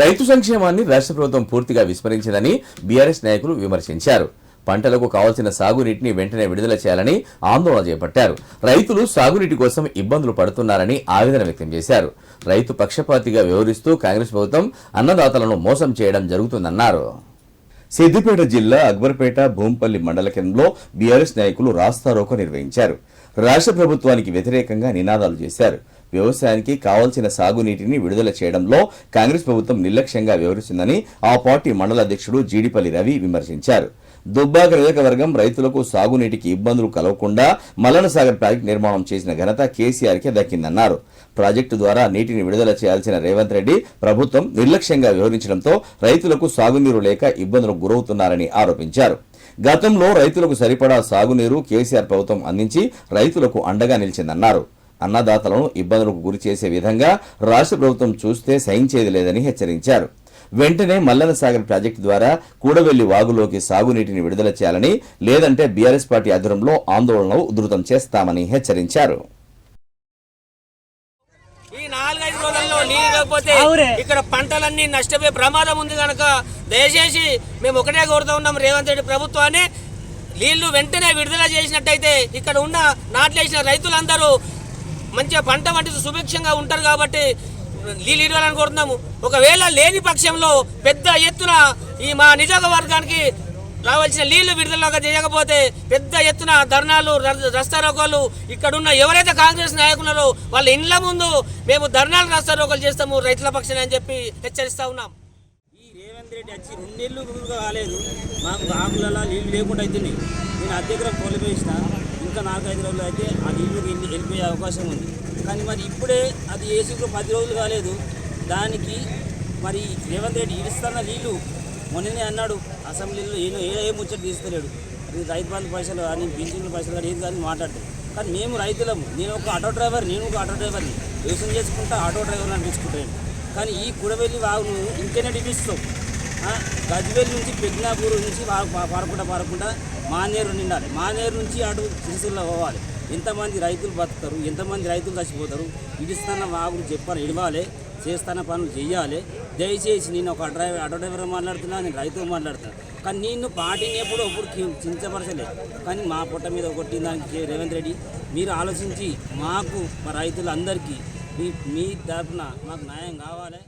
రైతు సంక్షేమాన్ని రాష్ట్ర ప్రభుత్వం పూర్తిగా విస్మరించిందని బీఆర్ఎస్ నాయకులు విమర్శించారు. పంటలకు కావాల్సిన సాగునీటిని వెంటనే విడుదల చేయాలని ఆందోళన చేపట్టారు. రైతులు సాగునీటి కోసం ఇబ్బందులు పడుతున్నారని ఆవేదన వ్యక్తం చేశారు. రైతు పక్షపాతిగా వ్యవహరిస్తూ కాంగ్రెస్ ప్రభుత్వం అన్నదాతలను మోసం చేయడం జరుగుతుందన్నారు. సిద్దిపేట జిల్లా అక్బర్పేట భూంపల్లి మండల కేంద్రంలో బీఆర్ఎస్ నాయకులు రాస్తారోకో నిర్వహించారు. రాష్ట్ర ప్రభుత్వానికి వ్యతిరేకంగా నినాదాలు చేశారు. వ్యవసాయానికి కావాల్సిన సాగునీటిని విడుదల చేయడంలో కాంగ్రెస్ ప్రభుత్వం నిర్లక్ష్యంగా వ్యవహరిస్తుందని ఆ పార్టీ మండల అధ్యక్షుడు జీడిపల్లి రవి విమర్శించారు. దుబ్బాక నియోజకవర్గం రైతులకు సాగునీటికి ఇబ్బందులు కలగకుండా మల్లన సాగర్ ప్రాజెక్టు నిర్మాణం చేసిన ఘనత కేసీఆర్కే దక్కిందన్నారు. ప్రాజెక్టు ద్వారా నీటిని విడుదల చేయాల్సిన రేవంత్ రెడ్డి ప్రభుత్వం నిర్లక్ష్యంగా వ్యవహరించడంతో రైతులకు సాగునీరు లేక ఇబ్బందులకు గురవుతున్నారని ఆరోపించారు. గతంలో రైతులకు సరిపడా సాగునీరు కేసీఆర్ ప్రభుత్వం అందించి రైతులకు అండగా నిలిచిందన్నారు. అన్నదాతలను ఇబ్బందులకు గురి చేసే విధంగా రాష్ట్ర ప్రభుత్వం చూస్తే సహించేది లేదని హెచ్చరించారు. వెంటనే మల్లన సాగర్ ప్రాజెక్టు ద్వారా కూడవెల్లి వాగులోకి సాగునీటిని విడుదల చేయాలని లేదంటే బీఆర్ఎస్ పార్టీ ఆధ్వర్యంలో ఆందోళనలు ఉధృతం చేస్తామని హెచ్చరించారు. ఈ నాలుగైదు రోజుల్లో నీళ్ళు లేకపోతే ఇక్కడ పంటలన్నీ నష్టపోయే ప్రమాదం ఉంది కనుక దయచేసి మేము ఒకటే కోరుతా ఉన్నాం రేవంత్ రెడ్డి ప్రభుత్వాన్ని. నీళ్ళు వెంటనే విడుదల చేసినట్టయితే ఇక్కడ ఉన్న నాట్లేసిన రైతులందరూ మంచిగా పంట వంటి సుభిక్షంగా ఉంటారు కాబట్టి నీళ్ళు ఇవ్వాలని కోరుతున్నాము. ఒకవేళ లేని పక్షంలో పెద్ద ఎత్తున ఈ మా నియోజకవర్గానికి రావాల్సిన నీళ్ళు విడుదలగా చేయకపోతే పెద్ద ఎత్తున ధర్నాలు రస్తారోకాలు ఇక్కడున్న ఎవరైతే కాంగ్రెస్ నాయకులలో వాళ్ళ ఇండ్ల ముందు మేము ధర్నాలు రస్తారోకాలు చేస్తాము రైతుల పక్షాన్ని అని చెప్పి హెచ్చరిస్తా ఉన్నాం. రేవంత్ రెడ్డి వచ్చి రెండు నెలలు కాలేదు మాకు ఆకులలో నీళ్ళు లేకుండా అవుతున్నాయి నేను అద్దెగ్రం తోలిపోయిన ఇంకా నాలుగైదు రోజులు అయితే ఆ నీళ్ళు వెళ్ళిపోయే అవకాశం ఉంది. కానీ మరి ఇప్పుడే అది వేసుకు పది రోజులు కాలేదు. దానికి మరి రేవంత్ రెడ్డి ఇడుస్తున్న నీళ్ళు మొన్ననే అన్నాడు. అసెంబ్లీలో ఏదో ఏ ఏ ముచ్చట తీస్తలేడు. అది రైతు బంధు పైసలు కానీ పింఛన్ల పైసలు కానీ ఏది కానీ మాట్లాడతాడు. కానీ మేము రైతులము. నేను ఒక ఆటో డ్రైవర్ నేను ఒక ఆటో డ్రైవర్ని. వ్యవసాయం చేసుకుంటా ఆటో డ్రైవర్ అనిపించుకుంటాను. కానీ ఈ కుడవెల్లి వాగును ఇంకేనే డిపిస్తాం గజ్వేల్ నుంచి పెగ్నాపూర్ నుంచి వా- పా- పారకుండా పారకుండా మానేరు నిండాలి. మానేరు నుంచి అటు సిరిసిల్ల పోవాలి. ఎంతమంది రైతులు బతుకుతారు? ఎంతమంది రైతులు చచ్చిపోతారు? ఇడిస్తున్న వాగులు చెప్పాలి ఇడవాలి. చేస్తున్న పనులు చేయాలి దయచేసి నేను ఒక డ్రైవర్ ఆటో డ్రైవర్ మాట్లాడుతున్నా నేను రైతు మాట్లాడుతున్నా. కానీ నేను పార్టీని ఎప్పుడు ఎప్పుడు కి- చించపరచలే. కానీ మా పొట్ట మీద ఒకటి దానికి రేవంత్ రెడ్డి మీరు ఆలోచించి మాకు మా రైతులందరికీ మీ మీ తరఫున మాకు న్యాయం కావాలి.